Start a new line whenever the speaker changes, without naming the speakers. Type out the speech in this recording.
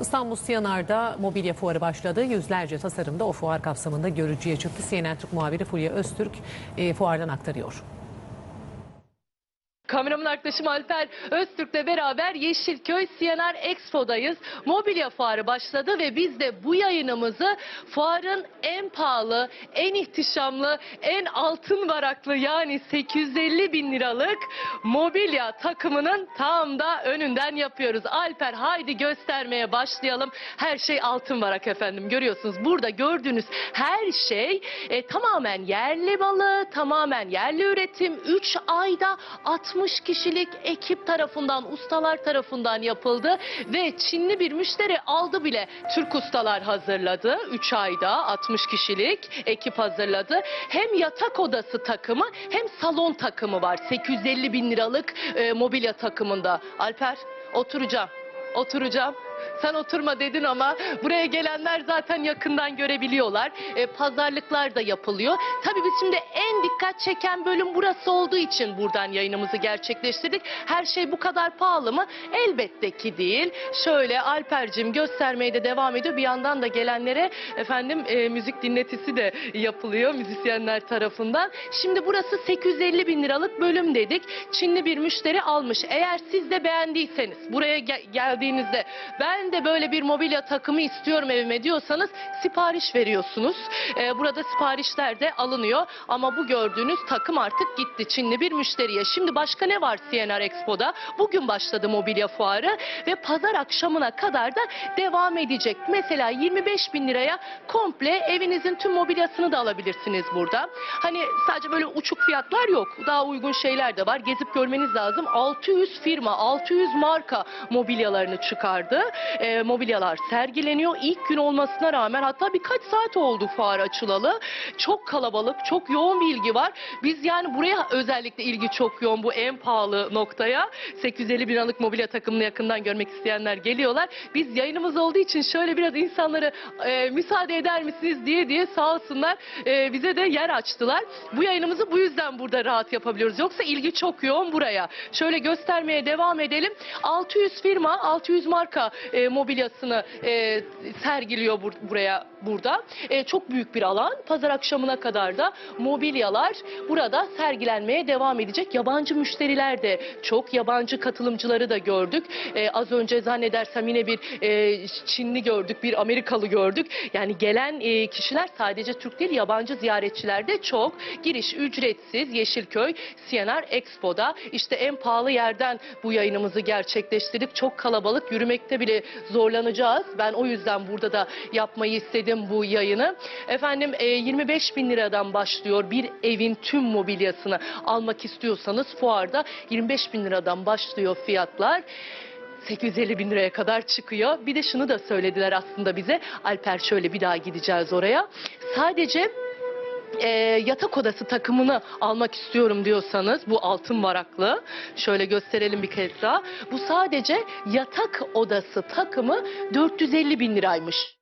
İstanbul Siyanar'da mobilya fuarı başladı. Yüzlerce tasarımda o fuar kapsamında görücüye çıktı. CNN Türk muhabiri Fulya Öztürk e, fuardan aktarıyor.
Kameraman arkadaşım Alper Öztürk'le beraber Yeşilköy Siyanar Expo'dayız. Mobilya fuarı başladı ve biz de bu yayınımızı fuarın en pahalı, en ihtişamlı, en altın varaklı yani 850 bin liralık mobilya takımının tam da önünden yapıyoruz. Alper haydi göstermeye başlayalım. Her şey altın varak efendim görüyorsunuz. Burada gördüğünüz her şey e, tamamen yerli malı, tamamen yerli üretim. 3 ayda 60 kişilik ekip tarafından, ustalar tarafından yapıldı ve Çinli bir müşteri aldı bile. Türk ustalar hazırladı. 3 ayda 60 kişilik ekip hazırladı. Hem yatak odası takımı hem salon takımı var. 850 bin liralık e, mobilya takımında. Alper oturacağım. Oturacağım. Sen oturma dedin ama buraya gelenler zaten yakından görebiliyorlar. E, pazarlıklar da yapılıyor. Tabii biz şimdi en dikkat çeken bölüm burası olduğu için buradan yayınımızı gerçekleştirdik. Her şey bu kadar pahalı mı? Elbette ki değil. Şöyle Alper'cim göstermeye de devam ediyor. Bir yandan da gelenlere efendim e, müzik dinletisi de yapılıyor müzisyenler tarafından. Şimdi burası 850 bin liralık bölüm dedik. Çinli bir müşteri almış. Eğer siz de beğendiyseniz buraya ge- geldiğinizde ben de böyle bir mobilya takımı istiyorum evime diyorsanız sipariş veriyorsunuz. Ee, burada siparişler de alınıyor ama bu gördüğünüz takım artık gitti Çinli bir müşteriye. Şimdi başka ne var CNR Expo'da? Bugün başladı mobilya fuarı ve pazar akşamına kadar da devam edecek. Mesela 25 bin liraya komple evinizin tüm mobilyasını da alabilirsiniz burada. Hani sadece böyle uçuk fiyatlar yok. Daha uygun şeyler de var. Gezip görmeniz lazım. 600 firma, 600 marka mobilyalarını çıkardı. Ee, mobilyalar sergileniyor. İlk gün olmasına rağmen hatta birkaç saat oldu fuar açılalı. Çok kalabalık, çok yoğun bir ilgi var. Biz yani buraya özellikle ilgi çok yoğun bu en pahalı noktaya. 850 bin liralık mobilya takımını yakından görmek isteyenler geliyorlar. Biz yayınımız olduğu için şöyle biraz insanları e, müsaade eder misiniz diye diye sağ olsunlar e, bize de yer açtılar. Bu yayınımızı bu yüzden burada rahat yapabiliyoruz. Yoksa ilgi çok yoğun buraya. Şöyle göstermeye devam edelim. 600 firma, 600 marka e, mobilyasını e, sergiliyor bur- buraya burada. E, çok büyük bir alan. Pazar akşamına kadar da mobilyalar burada sergilenmeye devam edecek. Yabancı müşteriler de çok. Yabancı katılımcıları da gördük. E, az önce zannedersem yine bir e, Çinli gördük, bir Amerikalı gördük. Yani gelen e, kişiler sadece Türk değil, yabancı ziyaretçiler de çok. Giriş ücretsiz Yeşilköy CNR Expo'da. İşte en pahalı yerden bu yayınımızı gerçekleştirdik. Çok kalabalık, yürümekte bile zorlanacağız. Ben o yüzden burada da yapmayı istedim bu yayını. Efendim e, 25 bin liradan başlıyor bir evin tüm mobilyasını almak istiyorsanız fuarda 25 bin liradan başlıyor fiyatlar. 850 bin liraya kadar çıkıyor. Bir de şunu da söylediler aslında bize. Alper şöyle bir daha gideceğiz oraya. Sadece e, yatak odası takımını almak istiyorum diyorsanız bu altın varaklı şöyle gösterelim bir kez daha. Bu sadece yatak odası takımı 450 bin liraymış.